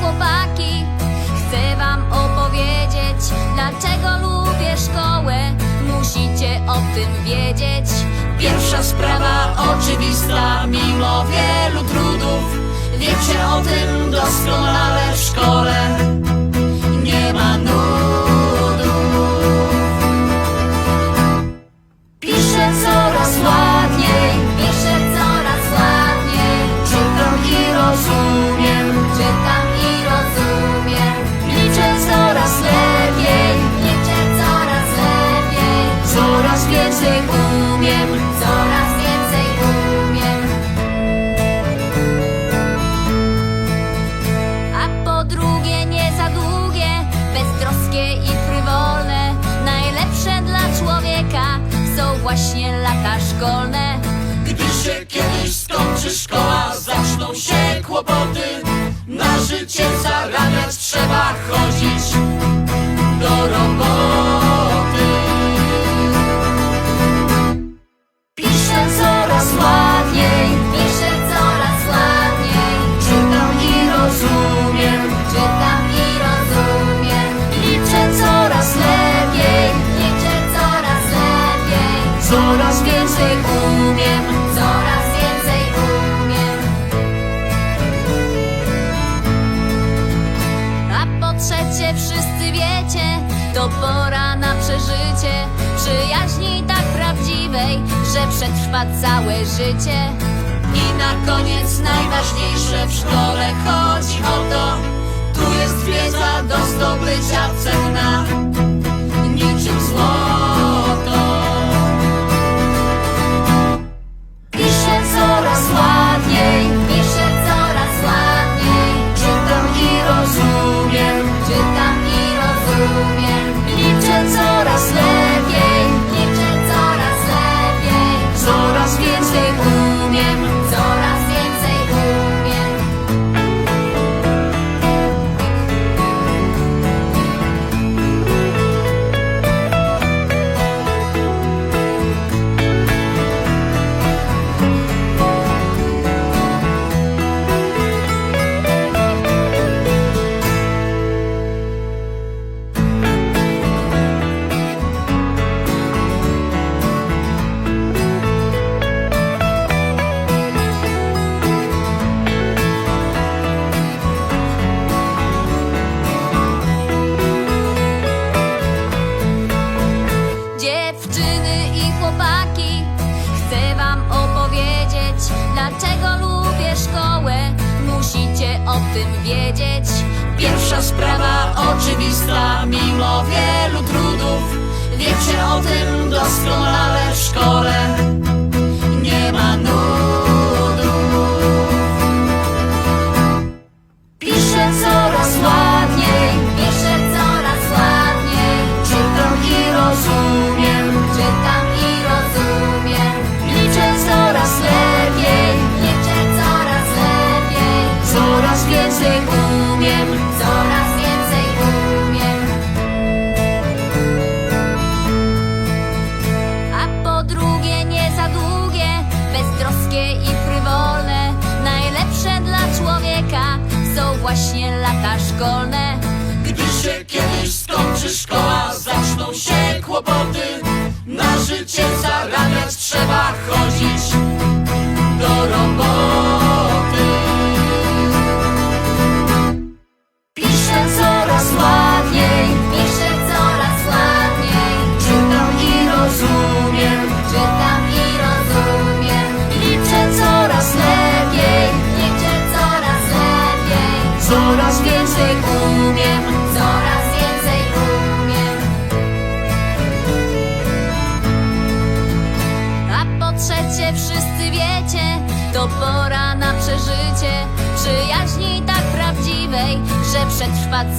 chłopaki. Chcę wam opowiedzieć Dlaczego lubię szkołę. Musicie o tym wiedzieć. Pierwsza sprawa oczywista Mimo wielu trudów. Wiecie o tym doskonale w szkole. Nie ma nut. że przetrwa całe życie. I na koniec najważniejsze w szkole chodzi o to, tu jest wiedza do zdobycia cenna, niczym złoto. Pisze coraz łatwiej. wiedzieć. Pierwsza sprawa oczywista, mimo wielu trudów, wiecie o tym doskonale w szkole. szkolne. Gdy się kiedyś skończy szkoła, zaczną się kłopoty. Na życie zarabiać trzeba chodzić.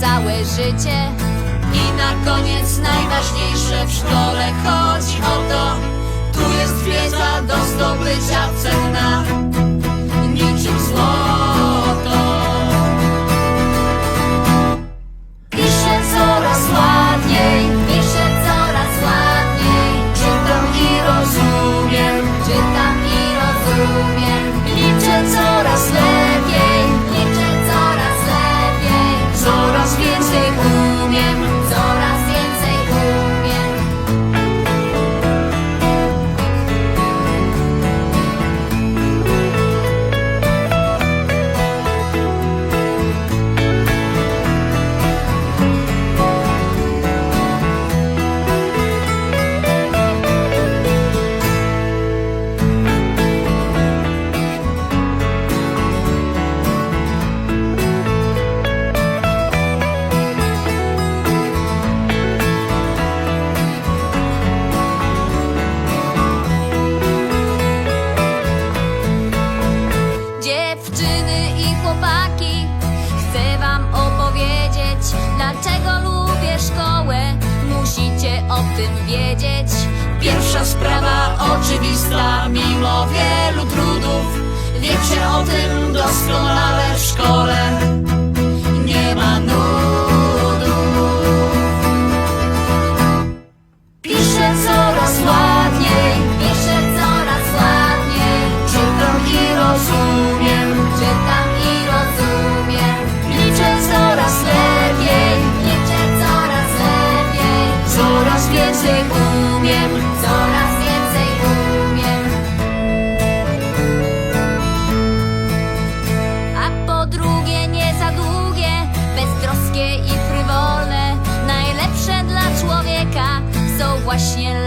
całe życie I na koniec najważniejsze w szkole. sprawa oczywista.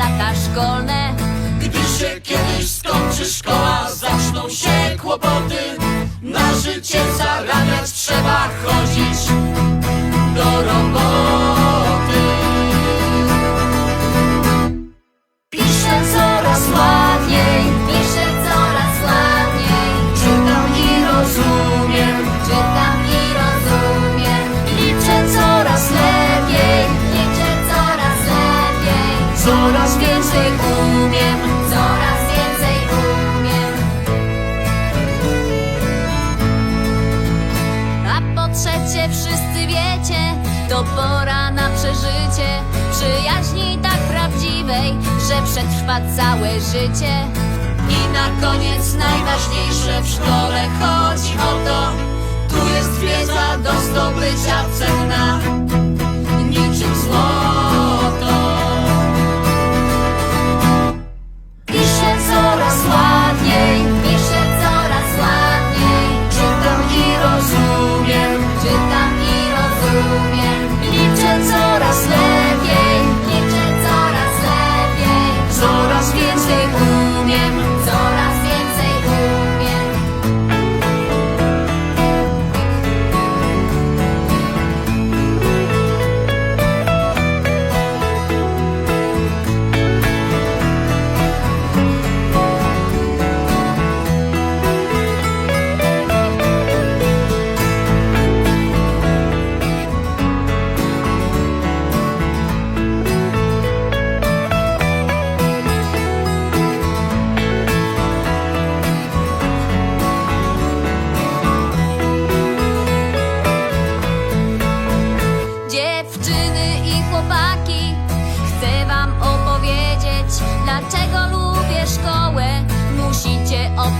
lata szkolne. Gdy się kiedyś skończy szkoła, zaczną się kłopoty. Na życie zarabiać trzeba chodzić do roboty. wiecie, to pora na przeżycie Przyjaźni tak prawdziwej, że przetrwa całe życie. I na koniec najważniejsze w szkole chodzi o to Tu jest wiedza do zdobycia cenna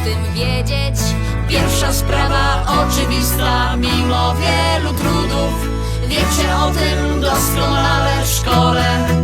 tym wiedzieć. Pierwsza sprawa oczywista, mimo wielu trudów. Wiecie o tym doskonale w szkole.